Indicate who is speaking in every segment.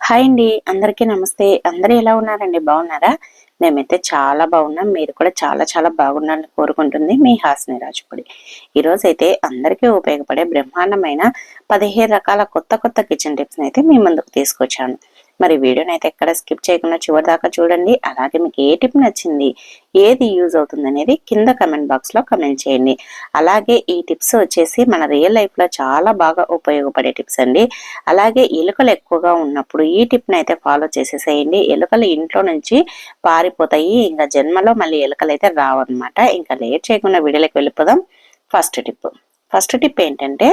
Speaker 1: Hi అండి. అందరికీ నమస్తే. అందరూ ఎలా ఉన్నారండి? బాగున్నారా? మేమైతే చాలా బాగున్నాం. మీరు కూడా చాలా చాలా బాగున్నారని కోరుకుంటుంది మీ హాసిని రాజుపడి. ఈరోజు అయితే అందరికీ ఉపయోగపడే బ్రహ్మాండమైన పదిహేను రకాల కొత్త కొత్త కిచెన్ టిప్స్ అయితే మీ ముందుకు తీసుకొచ్చాను. మరి వీడియోని అయితే ఎక్కడ స్కిప్ చేయకుండా చివరి దాకా చూడండి. అలాగే మీకు ఏ టిప్ నచ్చింది ఏది యూజ్ అవుతుంది అనేది కింద కమెంట్ బాక్స్లో కమెంట్ చేయండి. అలాగే ఈ టిప్స్ వచ్చేసి మన రియల్ లైఫ్లో చాలా బాగా ఉపయోగపడే టిప్స్ అండి. అలాగే ఎలుకలు ఎక్కువగా ఉన్నప్పుడు ఈ టిప్ని అయితే ఫాలో చేసేసేయండి. ఎలుకలు ఇంట్లో నుంచి పారిపోతాయి ఇంకా జన్మలో మళ్ళీ ఎలుకలు అయితే రావన్నమాట. ఇంకా లేట్ చేయకుండా వీడియోలోకి వెళ్ళిపోదాం. ఫస్ట్ టిప్ ఫస్ట్ టిప్ ఏంటంటే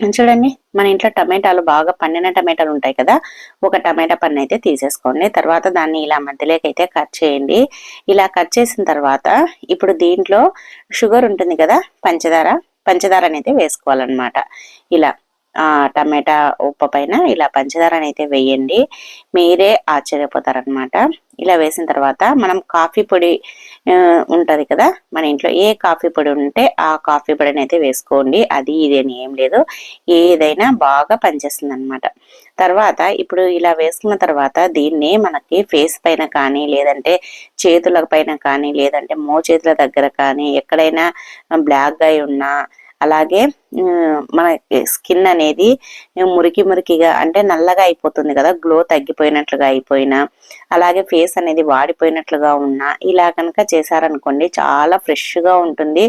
Speaker 1: చూడండి మన ఇంట్లో టమాటాలు బాగా పండిన టమాటాలు ఉంటాయి కదా ఒక టమాటా పన్ను అయితే తీసేసుకోండి. తర్వాత దాన్ని ఇలా మధ్యలోకైతే కట్ చేయండి. ఇలా కట్ చేసిన తర్వాత ఇప్పుడు దీంట్లో షుగర్ ఉంటుంది కదా పంచదార పంచదార అనేది వేసుకోవాలన్నమాట. ఇలా టమాటా ఉప్పు పైన ఇలా పంచదారని అయితే వేయండి. మీరే ఆశ్చర్యపోతారనమాట ఇలా వేసిన తర్వాత మనం కాఫీ పొడి ఉంటుంది కదా మన ఇంట్లో ఏ కాఫీ పొడి ఉంటే ఆ కాఫీ పొడిని అయితే వేసుకోండి. అది ఇది అని ఏం లేదు. ఏదైనా బాగా పనిచేస్తుంది అనమాట తర్వాత ఇప్పుడు ఇలా వేసుకున్న తర్వాత దీన్ని మనకి ఫేస్ పైన కానీ లేదంటే చేతుల పైన కానీ లేదంటే మో చేతుల దగ్గర కానీ ఎక్కడైనా బ్లాక్గా ఉన్నా అలాగే మన స్కిన్ అనేది మురికి మురికిగా అంటే నల్లగా అయిపోతుంది కదా గ్లో తగ్గిపోయినట్లుగా అయిపోయినా అలాగే ఫేస్ అనేది వాడిపోయినట్లుగా ఉన్నా ఇలా కనుక చేశారనుకోండి చాలా ఫ్రెష్గా ఉంటుంది.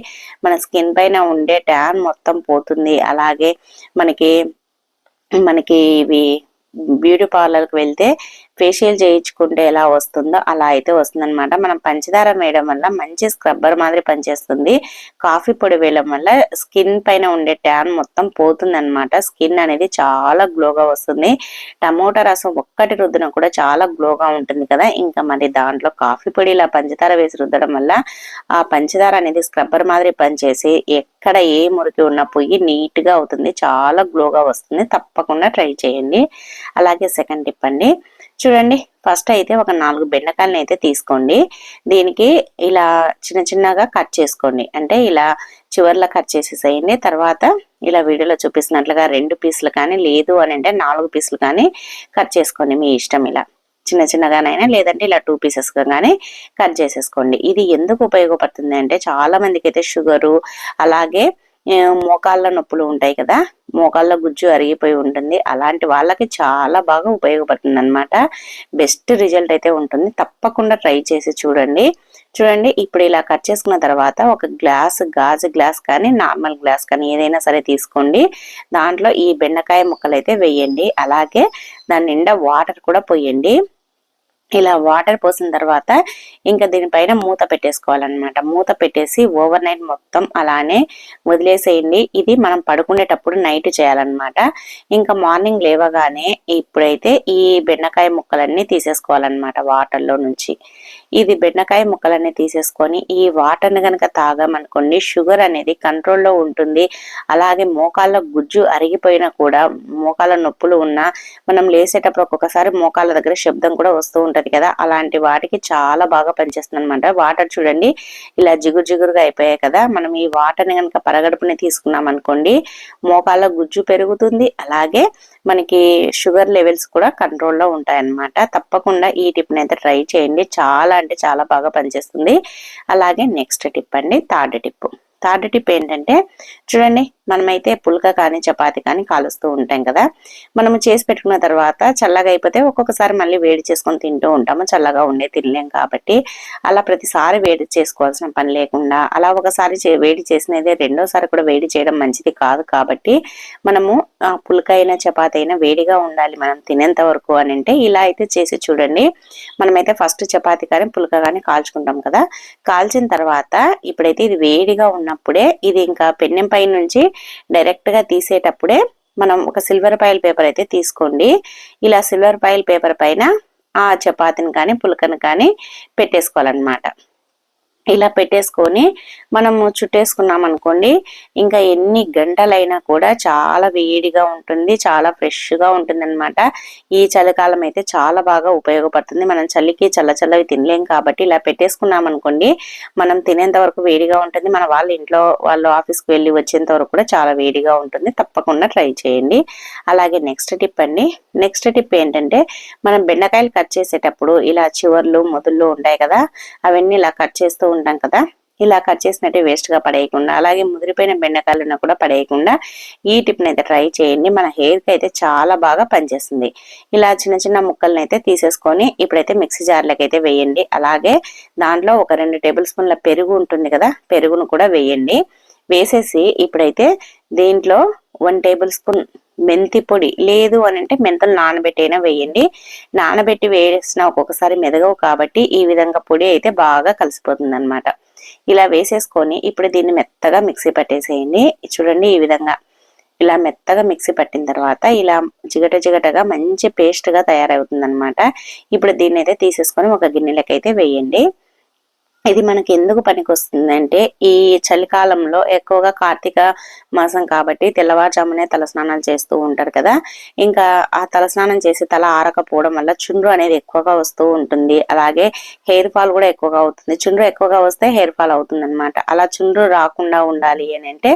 Speaker 1: మన స్కిన్ పైన ఉండే ట్యాన్ మొత్తం పోతుంది. అలాగే మనకి మనకి ఇవి బ్యూటీ పార్లర్కి వెళ్తే ఫేషియల్ చేయించుకుంటే ఎలా వస్తుందో అలా అయితే వస్తుందన్నమాట. మనం పంచదార వేయడం వల్ల మంచి స్క్రబ్బర్ మాదిరి పనిచేస్తుంది. కాఫీ పొడి వేయడం వల్ల స్కిన్ పైన ఉండే ట్యాన్ మొత్తం పోతుందన్నమాట. స్కిన్ అనేది చాలా గ్లోగా వస్తుంది. టమోటా రసం ఒక్కటి రుద్దిన కూడా చాలా గ్లోగా ఉంటుంది కదా. ఇంకా మరి దాంట్లో కాఫీ పొడి ఇలా పంచదార వేసి రుద్దడం వల్ల ఆ పంచదార అనేది స్క్రబ్బర్ మాదిరి పనిచేసి ఎక్కడ ఏ మురికి ఉన్న పొయ్యి నీట్గా అవుతుంది. చాలా గ్లోగా వస్తుంది. తప్పకుండా ట్రై చేయండి. అలాగే సెకండ్ టిప్ అండి. చూడండి ఫస్ట్ అయితే ఒక నాలుగు బెండకాయలను అయితే తీసుకోండి. దీనికి ఇలా చిన్న చిన్నగా కట్ చేసుకోండి. అంటే ఇలా చివర్లో కట్ చేసేసేయండి. తర్వాత ఇలా వీడియోలో చూపిస్తున్నట్లుగా రెండు పీసులు కానీ లేదు అని అంటే నాలుగు పీసులు కానీ కట్ చేసుకోండి మీ ఇష్టం ఇలా. చిన్న చిన్నగానైనా లేదంటే ఇలా టూ పీసెస్ కానీ కట్ చేసేసుకోండి. ఇది ఎందుకు ఉపయోగపడుతుంది అంటే చాలా మందికి అయితే షుగరు అలాగే మోకాళ్ళ నొప్పులు ఉంటాయి కదా మోకాళ్ళ గుజ్జు అరిగిపోయి ఉంటుంది. అలాంటి వాళ్ళకి చాలా బాగా ఉపయోగపడుతుంది అనమాట బెస్ట్ రిజల్ట్ అయితే ఉంటుంది. తప్పకుండా ట్రై చేసి చూడండి. చూడండి ఇప్పుడు ఇలా కట్ చేసుకున్న తర్వాత ఒక గ్లాస్ గాజు గ్లాస్ కానీ నార్మల్ గ్లాస్ కానీ ఏదైనా సరే తీసుకోండి. దాంట్లో ఈ బెండకాయ ముక్కలు అయితే వేయండి. అలాగే దాని నిండా వాటర్ కూడా పోయండి. ఇలా వాటర్ పోసిన తర్వాత ఇంకా దీనిపైన మూత పెట్టేసుకోవాలన్నమాట. మూత పెట్టేసి ఓవర్ నైట్ మొత్తం అలానే వదిలేసేయండి. ఇది మనం పడుకునేటప్పుడు నైట్ చేయాలన్నమాట. ఇంకా మార్నింగ్ లేవగానే ఇప్పుడైతే ఈ బెండకాయ ముక్కలన్నీ తీసేసుకోవాలన్నమాట వాటర్లో నుంచి. ఇది బెండకాయ ముక్కలన్నీ తీసేసుకొని ఈ వాటర్ని కనుక తాగామనుకోండి షుగర్ అనేది కంట్రోల్లో ఉంటుంది. అలాగే మోకాళ్ళ గుజ్జు అరిగిపోయినా కూడా మోకాళ్ళ నొప్పులు ఉన్నా మనం లేసేటప్పుడు ఒక్కొక్కసారి మోకాళ్ళ దగ్గర శబ్దం కూడా వస్తూ ఉంటుంది కదా. అలాంటి వాటికి చాలా బాగా పనిచేస్తుంది అనమాట వాటర్ చూడండి ఇలా జిగురు జిగురుగా అయిపోయాయి కదా. మనం ఈ వాటర్ని కనుక పరగడుపుని తీసుకున్నాం అనుకోండి మోకాళ్ళ గుజ్జు పెరుగుతుంది. అలాగే మనకి షుగర్ లెవెల్స్ కూడా కంట్రోల్లో ఉంటాయి అన్నమాట తప్పకుండా ఈ టిప్ని అయితే ట్రై చేయండి. చాలా అంటే చాలా బాగా పనిచేస్తుంది. అలాగే నెక్స్ట్ టిప్ అండి థర్డ్ టిప్. థర్డ్ టిప్ ఏంటంటే చూడండి మనమైతే పుల్క కానీ చపాతి కానీ కాలుస్తూ ఉంటాం కదా. మనము చేసి పెట్టుకున్న తర్వాత చల్లగా అయిపోతే ఒక్కొక్కసారి మళ్ళీ వేడి చేసుకొని తింటూ ఉంటాము. చల్లగా ఉండే తినలేం కాబట్టి అలా ప్రతిసారి వేడి చేసుకోవాల్సిన పని లేకుండా అలా ఒకసారి వేడి చేసినదే రెండోసారి కూడా వేడి చేయడం మంచిది కాదు కాబట్టి మనము పుల్క అయినా చపాతి అయినా వేడిగా ఉండాలి మనం తినేంత వరకు అని అంటే ఇలా అయితే చేసి చూడండి. మనమైతే ఫస్ట్ చపాతి కానీ పుల్క కానీ కాల్చుకుంటాం కదా. కాల్చిన తర్వాత ఇప్పుడైతే ఇది వేడిగా ఉన్నప్పుడే ఇది ఇంకా పెన్నెం పై నుంచి డైరెక్ట్గా తీసేటప్పుడే మనం ఒక సిల్వర్ పైల్ పేపర్ అయితే తీసుకోండి. ఇలా సిల్వర్ పైల్ పేపర్ పైన ఆ చపాతీని కానీ పులకను కానీ పెట్టేసుకోవాలన్నమాట. ఇలా పెట్టేసుకొని మనము చుట్టేసుకున్నాం అనుకోండి ఇంకా ఎన్ని గంటలైనా కూడా చాలా వేడిగా ఉంటుంది చాలా ఫ్రెష్గా ఉంటుంది అనమాట ఈ చలికాలం అయితే చాలా బాగా ఉపయోగపడుతుంది. మనం చలికి చల్ల చల్లవి తినలేం కాబట్టి ఇలా పెట్టేసుకున్నాం అనుకోండి మనం తినేంత వరకు వేడిగా ఉంటుంది. మన వాళ్ళ ఇంట్లో వాళ్ళు ఆఫీస్కి వెళ్ళి వచ్చేంత వరకు కూడా చాలా వేడిగా ఉంటుంది. తప్పకుండా ట్రై చేయండి. అలాగే నెక్స్ట్ టిప్ అండి. నెక్స్ట్ టిప్ ఏంటంటే మనం బెండకాయలు కట్ చేసేటప్పుడు ఇలా చివర్లు మొదళ్ళు ఉంటాయి కదా అవన్నీ ఇలా కట్ చేస్తూ ఉంటాం కదా. ఇలా కట్ చేసినట్టు వేస్ట్గా పడేయకుండా అలాగే ముదిరిపోయిన బెండకాయలు కూడా పడేయకుండా ఈ టిప్ అయితే ట్రై చేయండి. మన హెయిర్కి అయితే చాలా బాగా పనిచేస్తుంది. ఇలా చిన్న చిన్న ముక్కలను అయితే తీసేసుకొని ఇప్పుడైతే మిక్సీ జార్లకి అయితే వేయండి. అలాగే దాంట్లో ఒక రెండు టేబుల్ స్పూన్ల పెరుగు ఉంటుంది కదా పెరుగును కూడా వేయండి. వేసేసి ఇప్పుడైతే దీంట్లో వన్ టేబుల్ స్పూన్ మెంతి పొడి లేదు అని అంటే మెంతులు నానబెట్టైనా వేయండి. నానబెట్టి వేసిన ఒక్కొక్కసారి మెదగవు కాబట్టి ఈ విధంగా పొడి అయితే బాగా కలిసిపోతుంది అనమాట ఇలా వేసేసుకొని ఇప్పుడు దీన్ని మెత్తగా మిక్సీ పట్టేసేయండి. చూడండి ఈ విధంగా ఇలా మెత్తగా మిక్సీ పట్టిన తర్వాత ఇలా జిగట జిగటగా మంచి పేస్ట్గా తయారవుతుంది అనమాట ఇప్పుడు దీన్ని అయితే తీసేసుకొని ఒక గిన్నెలకైతే అయితే వేయండి. ఇది మనకి ఎందుకు పనికొస్తుంది అంటే ఈ చలికాలంలో ఎక్కువగా కార్తీక మాసం కాబట్టి తెల్లవారుజామునే తలస్నానాలు చేస్తూ ఉంటారు కదా. ఇంకా ఆ తలస్నానం చేసి తల ఆరకపోవడం వల్ల చుండ్రు అనేది ఎక్కువగా వస్తూ ఉంటుంది. అలాగే హెయిర్ ఫాల్ కూడా ఎక్కువగా అవుతుంది. చుండ్రు ఎక్కువగా వస్తే హెయిర్ ఫాల్ అవుతుంది అనమాట అలా చుండ్రు రాకుండా ఉండాలి అని అంటే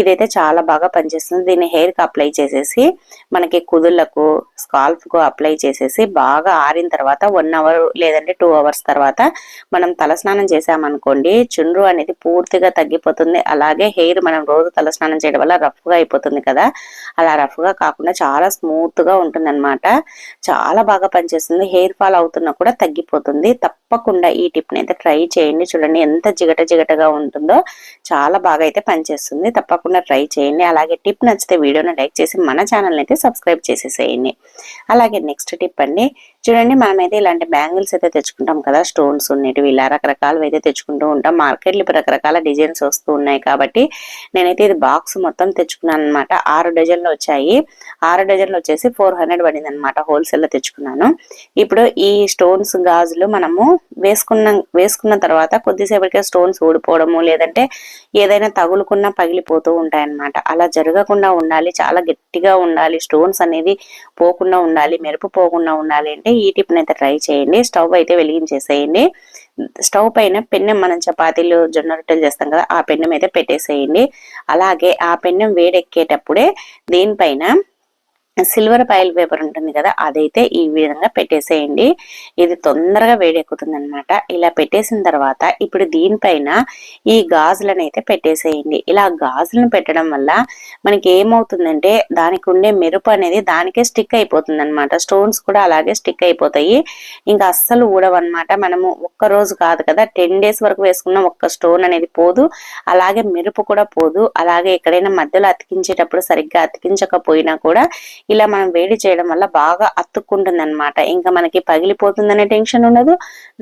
Speaker 1: ఇదైతే చాలా బాగా పనిచేస్తుంది. దీన్ని హెయిర్కి అప్లై చేసేసి మనకి కుదుళ్ళకు స్కాల్ఫ్కు అప్లై చేసేసి బాగా ఆరిన తర్వాత వన్ అవర్ లేదంటే టూ అవర్స్ తర్వాత మనం తలస్నానం తలస్నానం చేసామనుకోండి చుండ్రు అనేది పూర్తిగా తగ్గిపోతుంది. అలాగే హెయిర్ మనం రోజు తలస్నానం చేయడం వల్ల రఫ్గా అయిపోతుంది కదా. అలా రఫ్గా కాకుండా చాలా స్మూత్గా ఉంటుంది అనమాట చాలా బాగా పనిచేస్తుంది. హెయిర్ ఫాల్ అవుతున్నా కూడా తగ్గిపోతుంది. తప్పకుండా ఈ టిప్ అయితే ట్రై చేయండి. చూడండి ఎంత జిగట జిగటగా ఉంటుందో చాలా బాగా అయితే పనిచేస్తుంది తప్పకుండా ట్రై చేయండి. అలాగే టిప్ నచ్చితే వీడియోని లైక్ చేసి మన ఛానల్ అయితే సబ్స్క్రైబ్ చేసేసేయండి. అలాగే నెక్స్ట్ టిప్ అండి. చూడండి మనమైతే ఇలాంటి బ్యాంగిల్స్ అయితే తెచ్చుకుంటాం కదా. స్టోన్స్ ఉన్నటివి ఇలా రకరకాలు అయితే తెచ్చుకుంటూ ఉంటాం. మార్కెట్లో ఇప్పుడు రకరకాల డిజైన్స్ వస్తూ ఉన్నాయి కాబట్టి నేనైతే ఇది బాక్స్ మొత్తం తెచ్చుకున్నాను అనమాట ఆరు డజన్లు వచ్చాయి. ఆరు డజన్లు వచ్చేసి ఫోర్ హండ్రెడ్ పడింది అనమాట హోల్సేల్లో తెచ్చుకున్నాను. ఇప్పుడు ఈ స్టోన్స్ గాజులు మనము వేసుకున్న వేసుకున్న తర్వాత కొద్దిసేపటికే స్టోన్స్ ఊడిపోవడము లేదంటే ఏదైనా తగులుకున్నా పగిలిపోతూ ఉంటాయన్నమాట. అలా జరగకుండా ఉండాలి చాలా గట్టిగా ఉండాలి స్టోన్స్ అనేది పోకుండా ఉండాలి మెరుపు పోకుండా ఉండాలి అంటే ఈ టిప్ అయితే ట్రై చేయండి. స్టవ్ అయితే వెలిగించేసేయండి. స్టవ్ పైన పెన్నెం మనం చపాతీలు జొన్న రొట్టెలు చేస్తాం కదా ఆ పెన్నెం అయితే పెట్టేసేయండి. అలాగే ఆ పెన్నెం వేడెక్కేటప్పుడే దీనిపైన సిల్వర్ పైల్ పేపర్ ఉంటుంది కదా అదైతే ఈ విధంగా పెట్టేసేయండి. ఇది తొందరగా వేడెక్కుతుంది అనమాట ఇలా పెట్టేసిన తర్వాత ఇప్పుడు దీనిపైన ఈ గాజులను అయితే పెట్టేసేయండి. ఇలా గాజులను పెట్టడం వల్ల మనకి ఏమవుతుందంటే దానికి ఉండే మెరుపు అనేది దానికే స్టిక్ అయిపోతుంది అనమాట స్టోన్స్ కూడా అలాగే స్టిక్ అయిపోతాయి. ఇంకా అస్సలు ఊడవన్నమాట. మనము ఒక్క రోజు కాదు కదా టెన్ డేస్ వరకు వేసుకున్న ఒక్క స్టోన్ అనేది పోదు. అలాగే మెరుపు కూడా పోదు. అలాగే ఎక్కడైనా మధ్యలో అతికించేటప్పుడు సరిగ్గా అతికించకపోయినా కూడా ఇలా మనం వేడి చేయడం వల్ల బాగా అతుక్కుంటుంది అనమాట ఇంకా మనకి పగిలిపోతుందనే టెన్షన్ ఉండదు.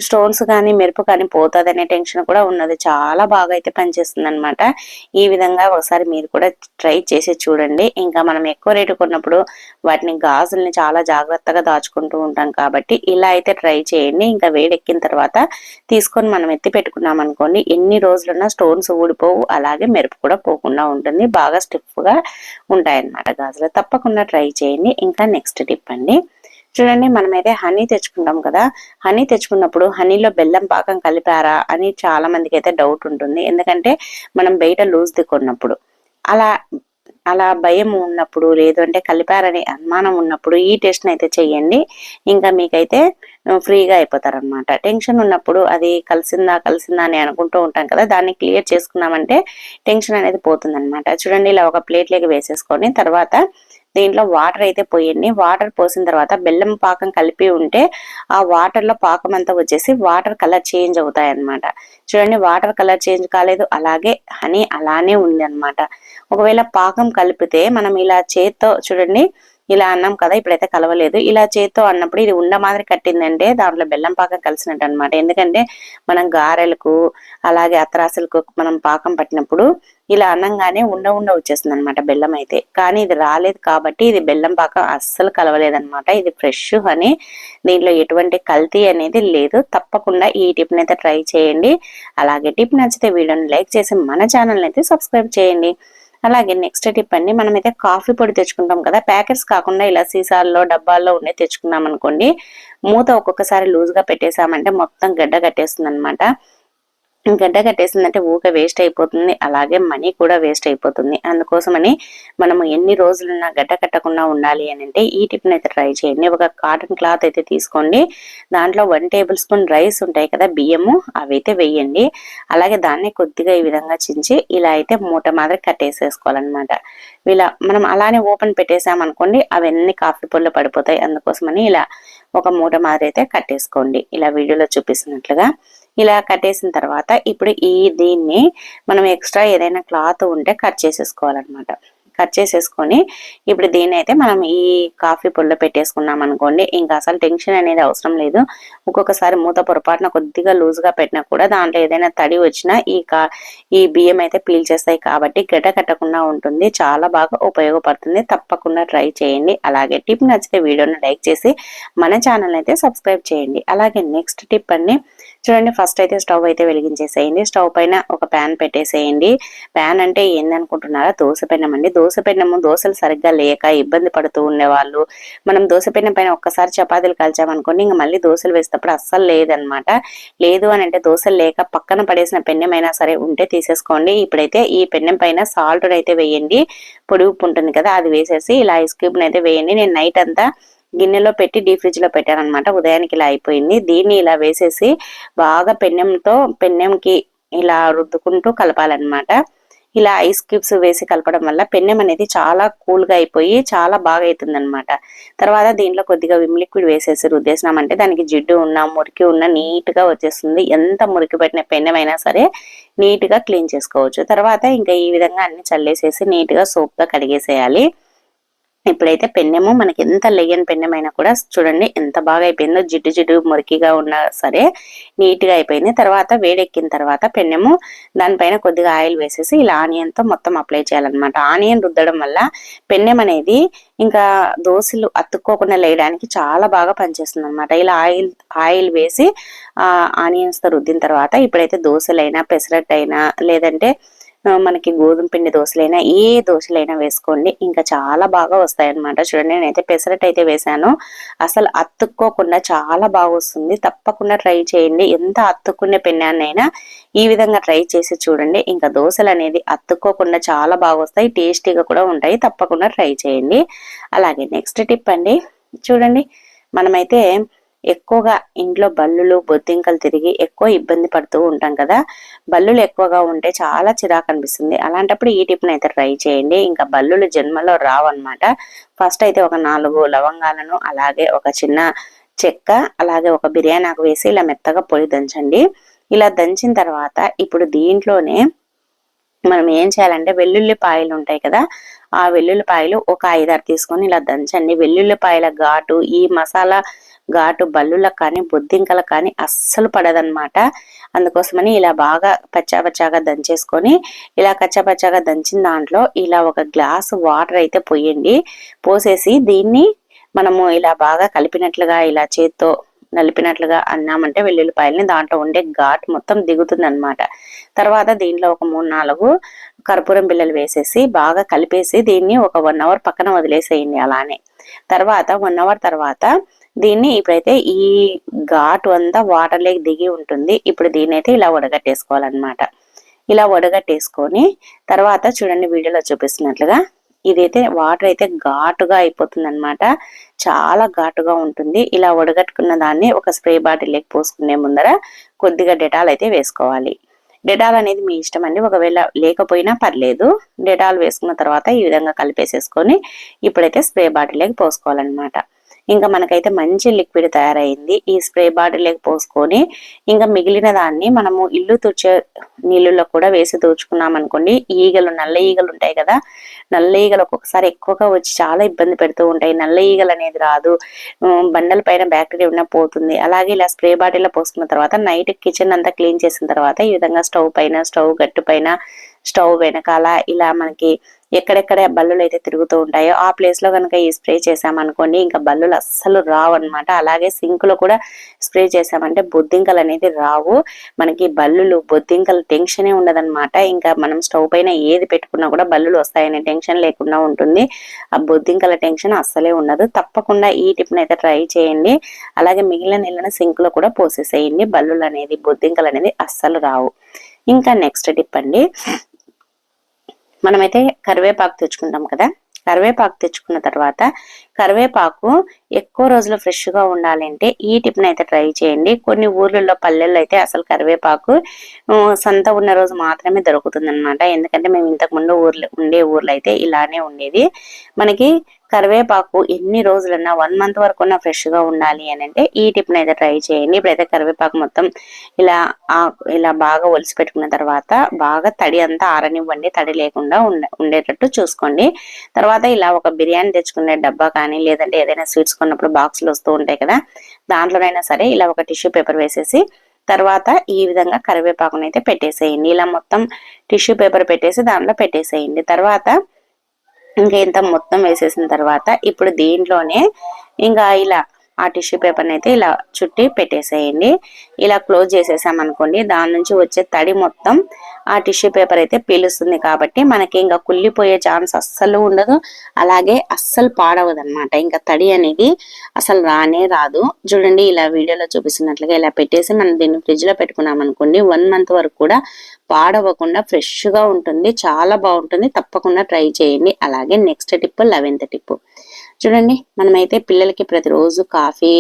Speaker 1: స్టోన్స్ కానీ మెరుపు కానీ పోతుంది టెన్షన్ కూడా ఉన్నది. చాలా బాగా అయితే పనిచేస్తుంది అనమాట ఈ విధంగా ఒకసారి మీరు కూడా ట్రై చేసి చూడండి. ఇంకా మనం ఎక్కువ రేటు కొన్నప్పుడు వాటిని గాజుల్ని చాలా జాగ్రత్తగా దాచుకుంటూ ఉంటాం కాబట్టి ఇలా అయితే ట్రై చేయండి. ఇంకా వేడెక్కిన తర్వాత తీసుకొని మనం ఎత్తి పెట్టుకున్నాం అనుకోండి ఎన్ని రోజులున్నా స్టోన్స్ ఊడిపోవు. అలాగే మెరుపు కూడా పోకుండా ఉంటుంది. బాగా స్టిఫ్గా ఉంటాయన్నమాట గాజులు. తప్పకుండా ట్రై చేయండి. ఇంకా నెక్స్ట్ టిప్ అండి. చూడండి మనమైతే హనీ తెచ్చుకుంటాం కదా. హనీ తెచ్చుకున్నప్పుడు హనీలో బెల్లం పాకం కలిపారా అని చాలా మందికి అయితే డౌట్ ఉంటుంది. ఎందుకంటే మనం బయట లూజ్ కొన్నప్పుడు. అలా అలా భయం ఉన్నప్పుడు లేదు అంటే కలిపారని అనుమానం ఉన్నప్పుడు ఈ టెస్ట్ అయితే చెయ్యండి ఇంకా మీకైతే ఫ్రీగా అయిపోతారనమాట టెన్షన్ ఉన్నప్పుడు అది కలిసిందా కలిసిందా అని అనుకుంటూ ఉంటాం కదా. దాన్ని క్లియర్ చేసుకున్నామంటే టెన్షన్ అనేది పోతుందన్నమాట. చూడండి ఇలా ఒక ప్లేట్లోకి వేసేసుకొని తర్వాత దీంట్లో వాటర్ అయితే పోయండి. వాటర్ పోసిన తర్వాత బెల్లం పాకం కలిపి ఉంటే ఆ వాటర్లో పాకం అంతా వచ్చేసి వాటర్ కలర్ చేంజ్ అవుతాయి అనమాట చూడండి వాటర్ కలర్ చేంజ్ కాలేదు. అలాగే హనీ అలానే ఉంది అనమాట ఒకవేళ పాకం కలిపితే మనం ఇలా చేత్తో చూడండి ఇలా అన్నాం కదా ఇప్పుడైతే కలవలేదు. ఇలా చేత్తో అన్నప్పుడు ఇది ఉండ మాదిరి కట్టిందంటే దాంట్లో బెల్లం పాకం కలిసినట్టు అనమాట ఎందుకంటే మనం గారెలకు అలాగే అత్రాసులకు మనం పాకం పట్టినప్పుడు ఇలా అన్నంగానే ఉండ ఉండ వచ్చేస్తుంది అనమాట బెల్లం అయితే. కానీ ఇది రాలేదు కాబట్టి ఇది బెల్లం పాకం అస్సలు కలవలేదనమాట ఇది ఫ్రెష్ అని దీంట్లో ఎటువంటి కల్తీ అనేది లేదు. తప్పకుండా ఈ టిప్ని అయితే ట్రై చేయండి. అలాగే టిప్ నచ్చితే వీడియోని లైక్ చేసి మన ఛానల్ అయితే సబ్స్క్రైబ్ చేయండి. అలాగే నెక్స్ట్ టిప్ అండి మనమైతే కాఫీ పొడి తెచ్చుకుంటాం కదా ప్యాకెట్స్ కాకుండా ఇలా సీసాల్లో డబ్బాల్లో ఉండే తెచ్చుకున్నాం అనుకోండి మూత ఒక్కొక్కసారి లూజ్గా పెట్టేసామంటే మొత్తం గడ్డ కట్టేస్తుంది అనమాట గడ్డ కట్టేసిందంటే ఊక వేస్ట్ అయిపోతుంది. అలాగే మనీ కూడా వేస్ట్ అయిపోతుంది. అందుకోసమని మనము ఎన్ని రోజులున్నా గడ్డ కట్టకుండా ఉండాలి అని అంటే ఈ టిప్ని అయితే ట్రై చేయండి. ఒక కాటన్ క్లాత్ అయితే తీసుకోండి. దాంట్లో వన్ టేబుల్ స్పూన్ రైస్ ఉంటాయి కదా బియ్యము అవి అయితే వేయండి. అలాగే దాన్ని కొద్దిగా ఈ విధంగా చించి ఇలా అయితే మూట మాదిరి కట్టేసేసుకోవాలన్నమాట. ఇలా మనం అలానే ఓపెన్ పెట్టేసామనుకోండి అవన్నీ కాఫీ పొల్లో పడిపోతాయి. అందుకోసమని ఇలా ఒక మూట మాదిరి అయితే కట్టేసుకోండి. ఇలా వీడియోలో చూపిస్తున్నట్లుగా. ఇలా కట్టేసిన తర్వాత ఇప్పుడు ఈ దీన్ని మనం ఎక్స్ట్రా ఏదైనా క్లాత్ ఉంటే కట్ చేసేసుకోవాలన్నమాట. కట్ చేసేసుకొని ఇప్పుడు దీన్ని అయితే మనం ఈ కాఫీ పొడిలో పెట్టేసుకున్నాం అనుకోండి ఇంకా అసలు టెన్షన్ అనేది అవసరం లేదు. ఒక్కొక్కసారి మూత పొరపాటున కొద్దిగా లూజ్గా పెట్టినా కూడా దాంట్లో ఏదైనా తడి వచ్చినా ఈ కా ఈ బియ్యం అయితే పీల్చేస్తాయి కాబట్టి గడ్డ కట్టకుండా ఉంటుంది. చాలా బాగా ఉపయోగపడుతుంది. తప్పకుండా ట్రై చేయండి. అలాగే టిప్ నచ్చితే వీడియోని లైక్ చేసి మన ఛానల్ అయితే సబ్స్క్రైబ్ చేయండి. అలాగే నెక్స్ట్ టిప్ అన్ని చూడండి ఫస్ట్ అయితే స్టవ్ అయితే వెలిగించేసేయండి. స్టవ్ పైన ఒక ప్యాన్ పెట్టేసేయండి. ప్యాన్ అంటే ఏందనుకుంటున్నారా? దోశ పెన్నం అండి. దోశ పెన్నము దోశలు సరిగ్గా లేక ఇబ్బంది పడుతూ ఉండేవాళ్ళు. మనం దోశ పెన్నం పైన ఒక్కసారి చపాతీలు కాల్చామనుకోండి ఇంకా మళ్ళీ దోశలు వేసేటప్పుడు అస్సలు లేదనమాట. లేదు అని అంటే దోశలు లేక పక్కన పడేసిన పెన్నెమైనా సరే ఉంటే తీసేసుకోండి. ఇప్పుడైతే ఈ పెన్నెం పైన సాల్ట్ అయితే వేయండి. పొడి ఉప్పు ఉంటుంది కదా అది వేసేసి ఇలా ఐస్ క్యూబ్ అయితే వేయండి. నేను నైట్ అంతా గిన్నెలో పెట్టి డీ ఫ్రిడ్జ్లో పెట్టారనమాట పెట్టానమాట ఉదయానికి ఇలా అయిపోయింది. దీన్ని ఇలా వేసేసి బాగా పెన్నెంతో పెన్నెంకి ఇలా రుద్దుకుంటూ కలపాలన్నమాట. ఇలా ఐస్ క్యూబ్స్ వేసి కలపడం వల్ల పెన్నెం అనేది చాలా కూల్గా అయిపోయి చాలా బాగా అవుతుంది అనమాట తర్వాత దీంట్లో కొద్దిగా విమ్ లిక్విడ్ వేసేసి రుద్దేసినామంటే దానికి జిడ్డు ఉన్న మురికి ఉన్న నీట్గా వచ్చేస్తుంది. ఎంత మురికి పెట్టిన పెన్నెమైనా సరే నీట్గా క్లీన్ చేసుకోవచ్చు. తర్వాత ఇంకా ఈ విధంగా అన్ని చల్లేసేసి నీట్గా సోప్తో కడిగేసేయాలి. ఇప్పుడైతే పెన్నెము మనకి ఎంత లెయ్యని పెన్నెమైనా కూడా చూడండి ఎంత బాగా అయిపోయిందో. జిడ్డు జిడ్డు మురికిగా ఉన్నా సరే నీట్గా అయిపోయింది. తర్వాత వేడెక్కిన తర్వాత పెన్నెము దానిపైన కొద్దిగా ఆయిల్ వేసేసి ఇలా ఆనియన్తో మొత్తం అప్లై చేయాలన్నమాట. ఆనియన్ రుద్దడం వల్ల పెన్నెం అనేది ఇంకా దోశలు అతుక్కోకుండా లేయడానికి చాలా బాగా పనిచేస్తుంది అనమాట ఇలా ఆయిల్ ఆయిల్ వేసి ఆనియన్స్తో రుద్దిన తర్వాత ఇప్పుడైతే దోశలైనా అయినా లేదంటే మనకి గోధుమ పిండి దోశలైనా ఏ దోశలైనా వేసుకోండి. ఇంకా చాలా బాగా వస్తాయి అనమాట చూడండి నేనైతే పెసరట్ అయితే వేసాను. అసలు అతుక్కోకుండా చాలా బాగా వస్తుంది. తప్పకుండా ట్రై చేయండి. ఎంత అత్తుకునే పెన్నాన్నైనా ఈ విధంగా ట్రై చేసి చూడండి. ఇంకా దోశలు అనేది అత్తుక్కోకుండా చాలా బాగా వస్తాయి. టేస్టీగా కూడా ఉంటాయి. తప్పకుండా ట్రై చేయండి. అలాగే నెక్స్ట్ టిప్ అండి. చూడండి మనమైతే ఎక్కువగా ఇంట్లో బల్లులు బొద్దింకలు తిరిగి ఎక్కువ ఇబ్బంది పడుతూ ఉంటాం కదా. బల్లులు ఎక్కువగా ఉంటే చాలా చిరాకు అనిపిస్తుంది. అలాంటప్పుడు ఈ టిప్ని అయితే ట్రై చేయండి. ఇంకా బల్లులు జన్మలో రావన్నమాట. ఫస్ట్ అయితే ఒక నాలుగు లవంగాలను అలాగే ఒక చిన్న చెక్క అలాగే ఒక బిర్యానీ వేసి ఇలా మెత్తగా పొడి దంచండి. ఇలా దంచిన తర్వాత ఇప్పుడు దీంట్లోనే మనం ఏం చేయాలంటే వెల్లుల్లిపాయలు ఉంటాయి కదా ఆ వెల్లుల్లిపాయలు ఒక ఐదారు తీసుకొని ఇలా దంచండి. వెల్లుల్లిపాయల ఘాటు ఈ మసాలా ఘాటు బల్లులకు కానీ బొద్దింకలకు కానీ అస్సలు పడదనమాట అందుకోసమని ఇలా బాగా పచ్చాపచ్చాగా దంచేసుకొని ఇలా కచ్చాపచ్చాగా దంచిన దాంట్లో ఇలా ఒక గ్లాసు వాటర్ అయితే పోయండి. పోసేసి దీన్ని మనము ఇలా బాగా కలిపినట్లుగా ఇలా చేత్తో నలిపినట్లుగా అన్నామంటే వెల్లుల్లిపాయలని దాంట్లో ఉండే ఘాట్ మొత్తం దిగుతుంది అనమాట తర్వాత దీంట్లో ఒక మూడు నాలుగు కర్పూరం బిల్లలు వేసేసి బాగా కలిపేసి దీన్ని ఒక వన్ అవర్ పక్కన వదిలేసేయండి అలానే. తర్వాత వన్ అవర్ తర్వాత దీన్ని ఇప్పుడైతే ఈ ఘాటు అంతా వాటర్ లేక్ దిగి ఉంటుంది. ఇప్పుడు దీన్ని అయితే ఇలా వడగట్టేసుకోవాలన్నమాట. ఇలా వడగట్టేసుకొని తర్వాత చూడండి వీడియోలో చూపిస్తున్నట్లుగా ఇదైతే వాటర్ అయితే ఘాటుగా అయిపోతుంది అనమాట చాలా ఘాటుగా ఉంటుంది. ఇలా వడగట్టుకున్న దాన్ని ఒక స్ప్రే బాటిల్ లేక పోసుకునే ముందర కొద్దిగా డెటాల్ అయితే వేసుకోవాలి. డెటాల్ అనేది మీ ఇష్టం అండి. ఒకవేళ లేకపోయినా పర్లేదు. డెటాల్ వేసుకున్న తర్వాత ఈ విధంగా కలిపేసేసుకొని ఇప్పుడైతే స్ప్రే బాటిల్లోకి పోసుకోవాలన్నమాట. ఇంకా మనకైతే మంచి లిక్విడ్ తయారైంది. ఈ స్ప్రే బాటిల్లోకి పోసుకొని ఇంకా మిగిలిన దాన్ని మనము ఇల్లు తుడిచే నీళ్ళలో కూడా వేసి తుడుచుకున్నాం అనుకోండి ఈగలు నల్ల ఈగలు ఉంటాయి కదా నల్ల ఈగలు ఒక్కొక్కసారి ఎక్కువగా వచ్చి చాలా ఇబ్బంది పెడుతూ ఉంటాయి. నల్ల ఈగలు అనేది రాదు. బండల పైన బ్యాక్టీరియా ఉన్న పోతుంది. అలాగే ఇలా స్ప్రే బాటిల్లో పోసుకున్న తర్వాత నైట్ కిచెన్ అంతా క్లీన్ చేసిన తర్వాత ఈ విధంగా స్టవ్ పైన స్టవ్ గట్టు పైన స్టవ్ వెనకాల ఇలా మనకి ఎక్కడెక్కడ బల్లులు అయితే తిరుగుతూ ఉంటాయో ఆ ప్లేస్లో కనుక ఈ స్ప్రే చేసామనుకోండి ఇంకా బల్లులు అస్సలు రావు అనమాట అలాగే సింక్లో కూడా స్ప్రే చేసామంటే బొద్దింకలు అనేది రావు. మనకి బల్లులు బొద్దింకల టెన్షనే ఉండదన్నమాట. ఇంకా మనం స్టవ్ పైన ఏది పెట్టుకున్నా కూడా బల్లులు వస్తాయనే టెన్షన్ లేకుండా ఉంటుంది. ఆ బొద్దింకల టెన్షన్ అస్సలే ఉండదు. తప్పకుండా ఈ టిప్ని అయితే ట్రై చేయండి. అలాగే మిగిలిన నీళ్ళని సింక్లో కూడా పోసేసేయండి. బల్లులు అనేది బొద్దింకలు అనేది అస్సలు రావు. ఇంకా నెక్స్ట్ టిప్ అండి. మనమైతే కరివేపాకు తెచ్చుకుంటాం కదా. కరివేపాకు తెచ్చుకున్న తర్వాత కరివేపాకు ఎక్కువ రోజులు ఫ్రెష్గా ఉండాలంటే ఈ టిప్ని అయితే ట్రై చేయండి. కొన్ని ఊర్లలో పల్లెల్లో అయితే అసలు కరివేపాకు సంత ఉన్న రోజు మాత్రమే దొరుకుతుంది అనమాట ఎందుకంటే మేము ఇంతకు ముందు ఊర్లో ఉండే ఊర్లో అయితే ఇలానే ఉండేది. మనకి కరివేపాకు ఎన్ని రోజులన్నా వన్ మంత్ వరకు ఫ్రెష్గా ఉండాలి అని అంటే ఈ టిప్ అయితే ట్రై చేయండి. ఇప్పుడైతే కరివేపాకు మొత్తం ఇలా ఇలా బాగా ఒలిసి పెట్టుకున్న తర్వాత బాగా తడి అంతా ఆరనివ్వండి. తడి లేకుండా ఉండేటట్టు చూసుకోండి. తర్వాత ఇలా ఒక బిర్యానీ తెచ్చుకునే డబ్బా కానీ లేదంటే ఏదైనా స్వీట్స్ కొన్నప్పుడు బాక్సులు వస్తూ ఉంటాయి కదా దాంట్లోనైనా సరే ఇలా ఒక టిష్యూ పేపర్ వేసేసి తర్వాత ఈ విధంగా కరివేపాకునైతే పెట్టేసేయండి. ఇలా మొత్తం టిష్యూ పేపర్ పెట్టేసి దాంట్లో పెట్టేసేయండి. తర్వాత ఇంకా ఇంత మొత్తం వేసేసిన తర్వాత ఇప్పుడు దీంట్లోనే ఇంకా ఇలా ఆ టిష్యూ పేపర్ని అయితే ఇలా చుట్టి పెట్టేసేయండి. ఇలా క్లోజ్ చేసేసామనుకోండి దాని నుంచి వచ్చే తడి మొత్తం ఆ టిష్యూ పేపర్ అయితే పీలుస్తుంది కాబట్టి మనకి ఇంకా కుళ్ళిపోయే ఛాన్స్ అస్సలు ఉండదు. అలాగే అస్సలు పాడవదు అనమాట ఇంకా తడి అనేది అసలు రానే రాదు. చూడండి ఇలా వీడియోలో చూపిస్తున్నట్లుగా ఇలా పెట్టేసి మనం దీన్ని ఫ్రిడ్జ్లో పెట్టుకున్నాం అనుకోండి వన్ మంత్ వరకు కూడా పాడవకుండా ఫ్రెష్గా ఉంటుంది. చాలా బాగుంటుంది. తప్పకుండా ట్రై చేయండి. అలాగే నెక్స్ట్ టిప్ లెవెన్త్ టిప్ చూడండి మనమైతే పిల్లలకి ప్రతిరోజు కాఫీ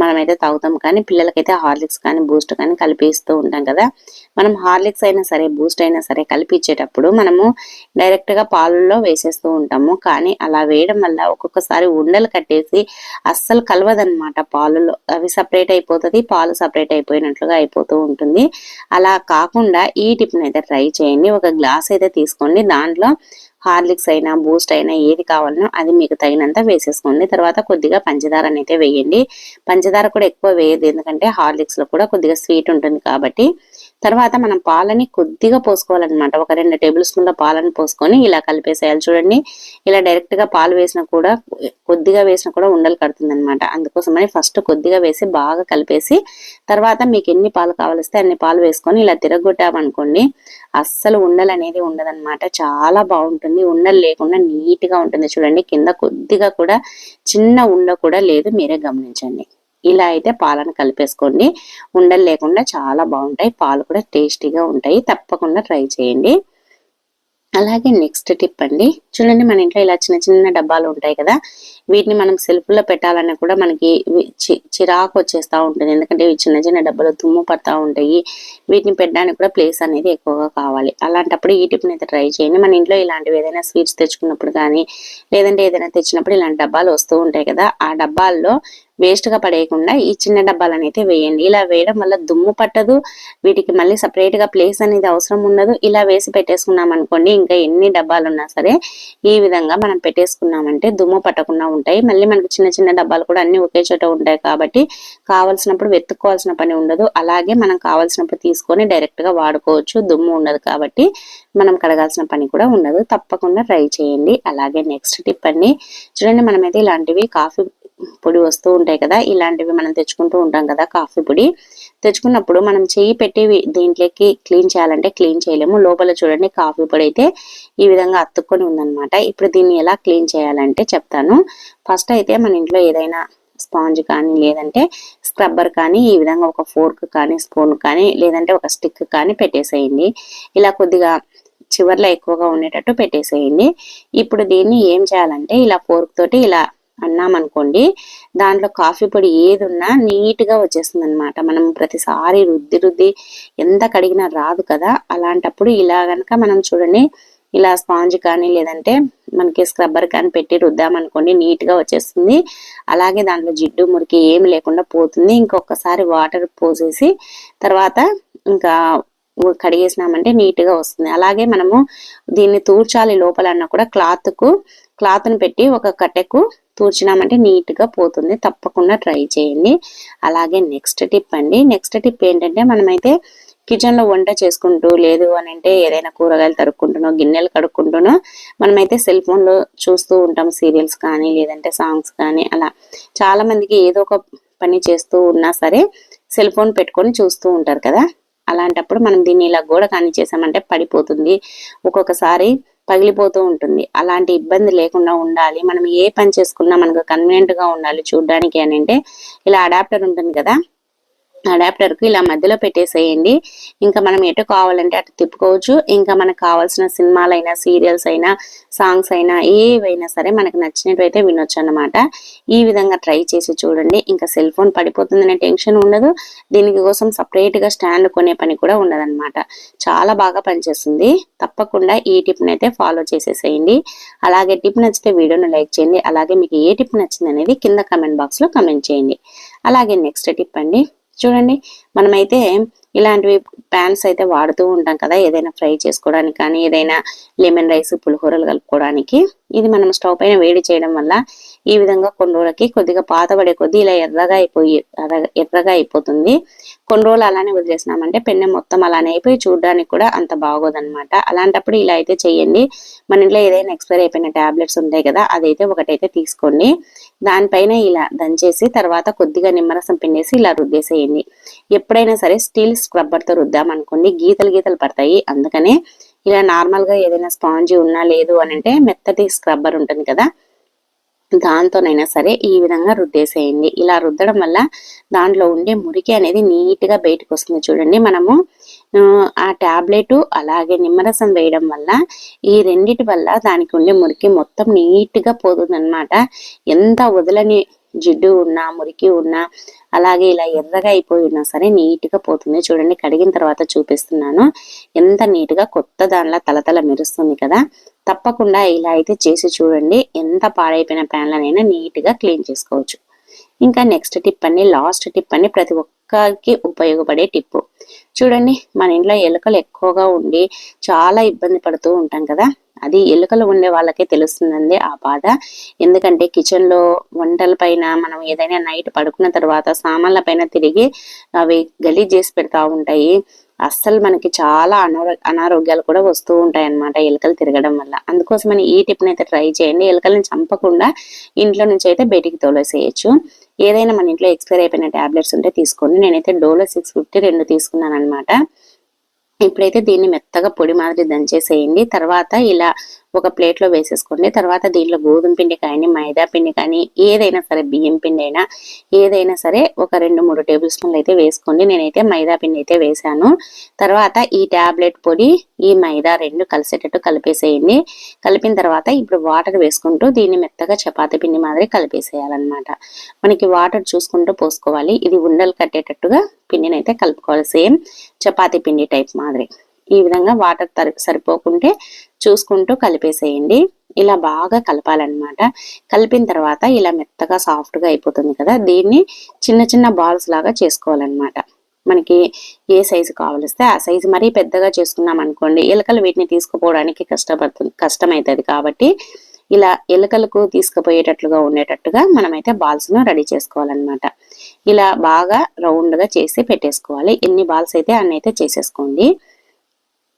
Speaker 1: మనమైతే తాగుతాం. కానీ పిల్లలకైతే హార్లిక్స్ కానీ బూస్ట్ కానీ కలిపిస్తూ ఉంటాం కదా. మనం హార్లిక్స్ అయినా సరే బూస్ట్ అయినా సరే కలిపించేటప్పుడు మనము డైరెక్ట్గా పాలల్లో వేసేస్తూ ఉంటాము. కానీ అలా వేయడం వల్ల ఒక్కొక్కసారి ఉండలు కట్టేసి అస్సలు కలవదనమాట పాలలో. అవి సపరేట్ అయిపోతుంది పాలు సపరేట్ అయిపోయినట్లుగా అయిపోతూ ఉంటుంది. అలా కాకుండా ఈ టిఫిన్ అయితే ట్రై చేయండి. ఒక గ్లాస్ అయితే తీసుకోండి. దాంట్లో హార్లిక్స్ అయినా బూస్ట్ అయినా ఏది కావాలనో అది మీకు తగినంత వేసేసుకోండి. తర్వాత కొద్దిగా పంచదార అయితే వేయండి. పంచదార కూడా ఎక్కువ వేయదు ఎందుకంటే హార్లిక్స్లో కూడా కొద్దిగా స్వీట్ ఉంటుంది కాబట్టి తర్వాత మనం పాలని కొద్దిగా పోసుకోవాలన్నమాట. ఒక రెండు టేబుల్ స్పూన్ల పాలను పోసుకొని ఇలా కలిపేసేయాలి. చూడండి ఇలా డైరెక్ట్గా పాలు వేసినా కూడా కొద్దిగా వేసినా కూడా ఉండలు కడుతుంది అనమాట అందుకోసమని ఫస్ట్ కొద్దిగా వేసి బాగా కలిపేసి తర్వాత మీకు ఎన్ని పాలు కావలిస్తే అన్ని పాలు వేసుకొని ఇలా తిరగొట్టామనుకోండి అస్సలు ఉండలు అనేది ఉండదన్నమాట. చాలా బాగుంటుంది. ఉండలు లేకుండా నీట్గా ఉంటుంది. చూడండి కింద కొద్దిగా కూడా చిన్న ఉండ కూడా లేదు. మీరే గమనించండి. ఇలా అయితే పాలను కలిపేసుకోండి. ఉండలు లేకుండా చాలా బాగుంటాయి. పాలు కూడా టేస్టీగా ఉంటాయి. తప్పకుండా ట్రై చేయండి. అలాగే నెక్స్ట్ టిప్ అండి. చూడండి మన ఇంట్లో ఇలా చిన్న చిన్న డబ్బాలు ఉంటాయి కదా. వీటిని మనం సెల్ఫ్లో పెట్టాలన్నా కూడా మనకి చి- చిరాకు వచ్చేస్తా ఉంటుంది. ఎందుకంటే ఇవి చిన్న చిన్న డబ్బాలు దుమ్ము పడతా ఉంటాయి. వీటిని పెట్టడానికి కూడా ప్లేస్ అనేది ఎక్కువగా కావాలి. అలాంటప్పుడు ఈ టిప్ని అయితే ట్రై చేయండి. మన ఇంట్లో ఇలాంటివి ఏదైనా స్వీట్స్ తెచ్చుకున్నప్పుడు కానీ లేదంటే ఏదైనా తెచ్చినప్పుడు ఇలాంటి డబ్బాలు వస్తూ ఉంటాయి కదా. ఆ డబ్బాల్లో వేస్ట్గా పడేయకుండా ఈ చిన్న డబ్బాలను అయితే వేయండి. ఇలా వేయడం వల్ల దుమ్ము పట్టదు వీటికి మళ్ళీ సపరేట్గా ప్లేస్ అనేది అవసరం ఉండదు. ఇలా వేసి పెట్టేసుకున్నాం అనుకోండి ఇంకా ఎన్ని డబ్బాలు ఉన్నా సరే ఈ విధంగా మనం పెట్టేసుకున్నామంటే దుమ్ము పట్టకుండా ఉంటాయి. మళ్ళీ మనకి చిన్న చిన్న డబ్బాలు కూడా అన్ని ఒకే చోట ఉంటాయి కాబట్టి కావాల్సినప్పుడు వెతుక్కోవాల్సిన పని ఉండదు. అలాగే మనం కావాల్సినప్పుడు తీసుకొని డైరెక్ట్గా వాడుకోవచ్చు. దుమ్ము ఉండదు కాబట్టి మనం కడగాల్సిన పని కూడా ఉండదు. తప్పకుండా ట్రై చేయండి. అలాగే నెక్స్ట్ టిప్ అండి. చూడండి మనమైతే ఇలాంటివి కాఫీ పొడి వస్తూ ఉంటాయి కదా ఇలాంటివి మనం తెచ్చుకుంటూ ఉంటాం కదా కాఫీ పొడి. తెచ్చుకున్నప్పుడు మనం చేయి పెట్టేవి దీంట్లోకి క్లీన్ చేయాలంటే క్లీన్ చేయలేము. లోపల చూడండి కాఫీ పొడి అయితే ఈ విధంగా అతుక్కొని ఉందన్నమాట. ఇప్పుడు దీన్ని ఎలా క్లీన్ చేయాలంటే చెప్తాను. ఫస్ట్ అయితే మన ఇంట్లో ఏదైనా స్పాంజ్ కానీ లేదంటే స్క్రబ్బర్ కానీ ఈ విధంగా ఒక ఫోర్క్ కానీ స్పూన్ కానీ లేదంటే ఒక స్టిక్ కానీ పెట్టేసేయండి. ఇలా కొద్దిగా చివర్లో ఎక్కువగా ఉండేటట్టు పెట్టేసేయండి. ఇప్పుడు దీన్ని ఏం చేయాలంటే ఇలా ఫోర్క్ తోటి ఇలా అన్నామనుకోండి దాంట్లో కాఫీ పొడి ఏది ఉన్నా నీట్గా వచ్చేస్తుంది అనమాట మనం ప్రతిసారి రుద్ది రుద్ది ఎంత కడిగినా రాదు కదా. అలాంటప్పుడు ఇలా గనక మనం చూడండి ఇలా స్పాంజ్ కానీ లేదంటే మనకి స్క్రబ్బర్ కానీ పెట్టి రుద్దామనుకోండి నీట్గా వచ్చేస్తుంది. అలాగే దాంట్లో జిడ్డు మురికి ఏమి లేకుండా పోతుంది. ఇంకొకసారి వాటర్ పోసేసి తర్వాత ఇంకా కడిగేసినామంటే నీట్గా వస్తుంది. అలాగే మనము దీన్ని తూర్చాలి లోపలన్నా కూడా క్లాత్కు పెట్టి ఒక కట్టెకు తూర్చినామంటే నీట్గా పోతుంది. తప్పకుండా ట్రై చేయండి. అలాగే నెక్స్ట్ టిప్ అండి. నెక్స్ట్ టిప్ ఏంటంటే మనమైతే కిచెన్లో వంట చేసుకుంటూ లేదు అని అంటే ఏదైనా కూరగాయలు తరుక్కుంటునో గిన్నెలు కడుక్కుంటునో మనమైతే సెల్ ఫోన్లో చూస్తూ ఉంటాం. సీరియల్స్ కానీ లేదంటే సాంగ్స్ కానీ అలా. చాలామందికి ఏదో ఒక పని చేస్తూ ఉన్నా సరే సెల్ ఫోన్ పెట్టుకొని చూస్తూ ఉంటారు కదా. అలాంటప్పుడు మనం దీన్ని ఇలా గోడ కానిచ్చేసామంటే చేసామంటే పడిపోతుంది. ఒక్కొక్కసారి పగిలిపోతూ ఉంటుంది. అలాంటి ఇబ్బంది లేకుండా ఉండాలి. మనం ఏ పని చేసుకున్నా మనకు కన్వీనియంట్గా ఉండాలి చూడడానికి అని అంటే ఇలా అడాప్టర్ ఉంటుంది కదా? అడాప్టర్కు ఇలా మధ్యలో పెట్టేసేయండి. ఇంకా మనం ఎటు కావాలంటే అటు తిప్పుకోవచ్చు. ఇంకా మనకు కావాల్సిన సినిమాలైనా సీరియల్స్ అయినా సాంగ్స్ అయినా ఏవైనా సరే మనకు నచ్చినట్టు అయితే వినొచ్చు అనమాట ఈ విధంగా ట్రై చేసి చూడండి. ఇంకా సెల్ ఫోన్ పడిపోతుందనే టెన్షన్ ఉండదు. దీనికి కోసం సపరేట్గా స్టాండ్ కొనే పని కూడా ఉండదన్నమాట. చాలా బాగా పనిచేస్తుంది. తప్పకుండా ఈ టిప్ని అయితే ఫాలో చేసేసేయండి. అలాగే టిప్ నచ్చితే వీడియోను లైక్ చేయండి. అలాగే మీకు ఏ టిప్ నచ్చింది అనేది కింద కమెంట్ బాక్స్లో కమెంట్ చేయండి. అలాగే నెక్స్ట్ టిప్ అండి. చూడండి. మనమైతే ఇలాంటివి ప్యాన్స్ అయితే వాడుతూ ఉంటాం కదా ఏదైనా ఫ్రై చేసుకోవడానికి కానీ ఏదైనా లెమన్ రైస్ పులిహోరలు కలుపుకోవడానికి. ఇది మనం స్టవ్ పైన వేడి చేయడం వల్ల ఈ విధంగా కొన్ని రోజులకి కొద్దిగా పాతబడే కొద్దీ ఇలా ఎర్రగా అయిపోయి ఎర్రగా- ఎర్రగా అయిపోతుంది. కొన్ని రోజులు అలానే వదిలేసినామంటే పెన్నె మొత్తం అలానే అయిపోయి చూడడానికి కూడా అంత బాగోదన్నమాట. అలాంటప్పుడు ఇలా అయితే చేయండి. మన ఇంట్లో ఏదైనా ఎక్స్పైర్ అయిపోయిన టాబ్లెట్స్ ఉంటాయి కదా అదైతే ఒకటైతే తీసుకోండి. దానిపైన ఇలా దంచేసి తర్వాత కొద్దిగా నిమ్మరసం పిండేసి ఇలా రుద్దేసేయండి. ఎప్పుడైనా సరే స్టీల్ స్క్రబ్బర్తో రుద్దామనుకోండి గీతలు గీతలు పడతాయి. అందుకనే ఇలా నార్మల్గా ఏదైనా స్పాంజీ ఉన్నా లేదు అని అంటే మెత్తటి స్క్రబ్బర్ ఉంటుంది కదా దాంతోనైనా సరే ఈ విధంగా రుద్దేసేయండి. ఇలా రుద్దడం వల్ల దాంట్లో ఉండే మురికి అనేది నీట్గా బయటకు వస్తుంది చూడండి. మనము ఆ, ట్యాబ్లెట్ టాబ్లెట్ అలాగే నిమ్మరసం వేయడం వల్ల ఈ రెండిటి వల్ల దానికి ఉండే మురికి మొత్తం నీట్గా పోతుంది పోతుంది ఎంత వదలని జిడ్డు ఉన్నా మురికి ఉన్నా అలాగే ఇలా ఎర్రగా అయిపోయి ఉన్నా సరే నీట్గా పోతుంది. చూడండి కడిగిన తర్వాత చూపిస్తున్నాను. ఎంత నీట్గా కొత్త దానిలా తలతల మెరుస్తుంది కదా. తప్పకుండా ఇలా అయితే చేసి చూడండి. ఎంత పాడైపోయిన ప్యాన్లనైనా నీట్గా క్లీన్ చేసుకోవచ్చు. ఇంకా నెక్స్ట్ టిప్ అని లాస్ట్ టిప్ అని ప్రతి ఒక్కరికి ఉపయోగపడే టిప్పు. చూడండి మన ఇంట్లో ఎలుకలు ఎక్కువగా ఉండి చాలా ఇబ్బంది పడుతూ ఉంటాం కదా. అది ఎలుకలు ఉండే వాళ్ళకే తెలుస్తుందండి ఆ బాధ. ఎందుకంటే కిచెన్లో వంటల పైన మనం ఏదైనా నైట్ పడుకున్న తర్వాత సామాన్ల పైన తిరిగి అవి గలీజ్ చేసి పెడతా ఉంటాయి. అస్సలు మనకి చాలా అనారో అనారోగ్యాలు కూడా వస్తూ ఉంటాయి అన్నమాట ఎలుకలు తిరగడం వల్ల. అందుకోసమని ఈ టిప్ అయితే ట్రై చేయండి. ఎలుకలను చంపకుండా ఇంట్లో నుంచి అయితే బయటికి తోలేసేయచ్చు. ఏదైనా మన ఇంట్లో ఎక్స్పైర్ అయిపోయిన టాబ్లెట్స్ ఉంటే తీసుకోండి. నేనైతే డోలో సిక్స్ ఫిఫ్టీ రెండు తీసుకున్నాను అనమాట ఇప్పుడైతే దీన్ని మెత్తగా పొడి మాదిరి దంచేసేయండి. తర్వాత ఇలా ఒక ప్లేట్లో వేసేసుకోండి. తర్వాత దీనిలో గోధుమ పిండి కానీ మైదా పిండి కానీ ఏదైనా సరే బియ్యం పిండి అయినా ఏదైనా సరే ఒక రెండు మూడు టేబుల్ స్పూన్లు అయితే వేసుకోండి. నేనైతే మైదా పిండి అయితే వేసాను తర్వాత ఈ టాబ్లెట్ పొడి ఈ మైదా రెండు కలిసేటట్టు కలిపేసేయండి. కలిపిన తర్వాత ఇప్పుడు వాటర్ వేసుకుంటూ దీన్ని మెత్తగా చపాతీ పిండి మాదిరి కలిపేసేయాలన్నమాట. మనకి వాటర్ చూసుకుంటూ పోసుకోవాలి. ఇది ఉండలు కట్టేటట్టుగా పిండిని అయితే కలుపుకోవాలి. సేమ్ చపాతీ పిండి టైప్ మాదిరి. ఈ విధంగా వాటర్ తరి సరిపోకుంటే చూసుకుంటూ కలిపేసేయండి. ఇలా బాగా కలపాలన్నమాట. కలిపిన తర్వాత ఇలా మెత్తగా సాఫ్ట్గా అయిపోతుంది కదా. దీన్ని చిన్న చిన్న బాల్స్ లాగా చేసుకోవాలన్నమాట. మనకి ఏ సైజు కావలిస్తే ఆ సైజు మరీ పెద్దగా చేసుకున్నాం అనుకోండి ఎలుకలు వీటిని తీసుకుపోవడానికి కష్టపడుతుంది కష్టమవుతుంది కాబట్టి ఇలా ఎలుకలకు తీసుకుపోయేటట్లుగా ఉండేటట్టుగా మనమైతే బాల్స్ను రెడీ చేసుకోవాలన్నమాట. ఇలా బాగా రౌండ్గా చేసి పెట్టేసుకోవాలి. ఎన్ని బాల్స్ అయితే అన్నైతే చేసేసుకోండి.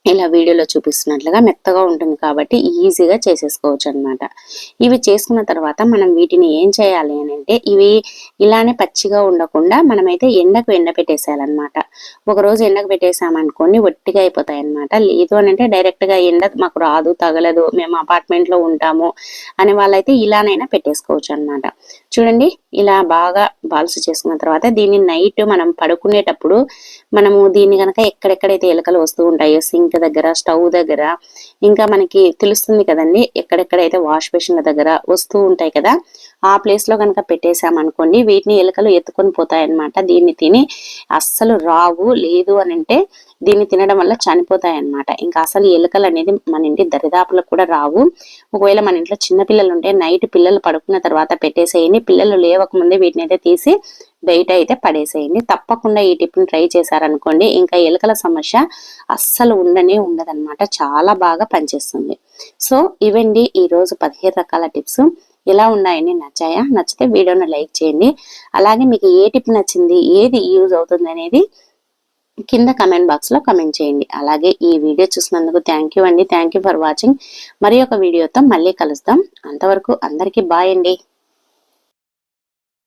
Speaker 1: ఇలా వీడియోలో చూపిస్తున్నట్లుగా మెత్తగా ఉంటుంది కాబట్టి ఈజీగా చేసేసుకోవచ్చు అన్నమాట ఇవి చేసుకున్న తర్వాత మనం వీటిని ఏం చేయాలి అని అంటే ఇవి ఇలానే పచ్చిగా ఉండకుండా మనమైతే ఎండకు ఎండ పెట్టేసేయాలన్నమాట. ఒక రోజు ఎండకు పెట్టేసామనుకోండి ఒట్టిగా అయిపోతాయి అన్నమాట లేదు అని అంటే డైరెక్ట్గా ఎండ మాకు రాదు తగలదు మేము అపార్ట్మెంట్లో ఉంటాము అనే వాళ్ళైతే ఇలానైనా పెట్టేసుకోవచ్చు అన్నమాట చూడండి ఇలా బాగా బాల్స్ చేసుకున్న తర్వాత దీన్ని నైట్ మనం పడుకునేటప్పుడు మనము దీన్ని గనక ఎక్కడెక్కడైతే ఎలుకలు వస్తూ ఉంటాయో సింక్ దగ్గర స్టవ్ దగ్గర ఇంకా మనకి తెలుస్తుంది కదండి ఎక్కడెక్కడైతే వాష్ బేషన్ల దగ్గర వస్తూ ఉంటాయి కదా ఆ ప్లేస్లో కనుక పెట్టేసామనుకోండి వీటిని ఎలుకలు ఎత్తుకొని పోతాయి అన్నమాట దీన్ని తిని అస్సలు రావు లేదు అని అంటే దీన్ని తినడం వల్ల చనిపోతాయన్నమాట. ఇంకా అసలు ఎలుకలు అనేది మన ఇంటి దరిదాపులకు కూడా రావు. ఒకవేళ మన ఇంట్లో చిన్న పిల్లలు ఉంటే నైట్ పిల్లలు పడుకున్న తర్వాత పెట్టేసేయండి. పిల్లలు లేవకముందే వీటిని అయితే తీసి బయట అయితే పడేసేయండి. తప్పకుండా ఈ టిప్ని ట్రై చేశారనుకోండి ఇంకా ఎలుకల సమస్య అస్సలు ఉండనే ఉండదన్నమాట. చాలా బాగా పనిచేస్తుంది. సో ఇవండి ఈరోజు పదిహేను రకాల టిప్స్. ఎలా ఉన్నాయని నచ్చాయా? నచ్చితే వీడియోను లైక్ చేయండి. అలాగే మీకు ఏ టిప్ నచ్చింది? ఏది యూజ్ అవుతుంది అనేది కింద కమెంట్ బాక్స్లో కమెంట్ చేయండి. అలాగే ఈ వీడియో చూసినందుకు థ్యాంక్ యూ అండి. Thank you for watching. మరి ఒక వీడియోతో మళ్ళీ కలుద్దాం. అంతవరకు అందరికీ బాయ్ అండి.